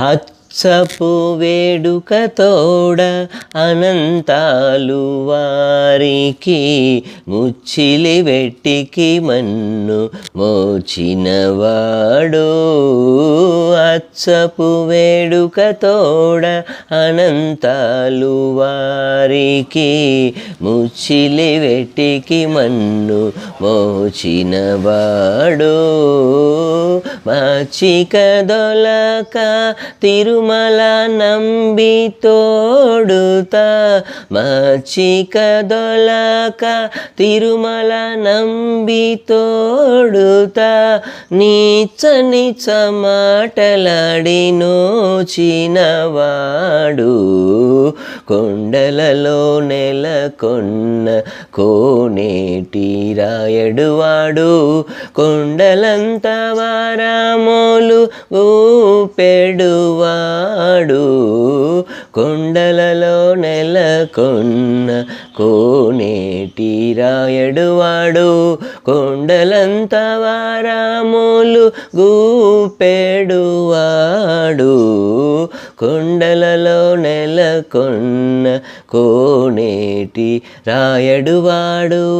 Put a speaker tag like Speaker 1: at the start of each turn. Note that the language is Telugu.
Speaker 1: హత్సపు వేడుక తోడ అనంతాలు వారికి ముచ్చిలి వెట్టికి మన్ను మోచినవాడు. అచ్చపు వేడుక తోడ అనంతాలు వారికి ముచ్చిలి వెట్టికి మన్ను మోచినవాడు. మచ్చికదొలక తిరుమల నంబి తోడుత. మచ్చికదొలక తిరుమల నంబి తోడుత. నీచ నీచ మాటలాడి నోచినవాడు కొండలలో నెలకొన్న కోనేటి రాయడువాడు కొండలంత వారా ఊపెడువాడు. కొండలలో నెలకొన్న కోనేటి రాయడువాడు. కొండలంత వారామోలు గూపెడువాడు. కొండలలో నెలకొన్న కోనేటి రాయడువాడు.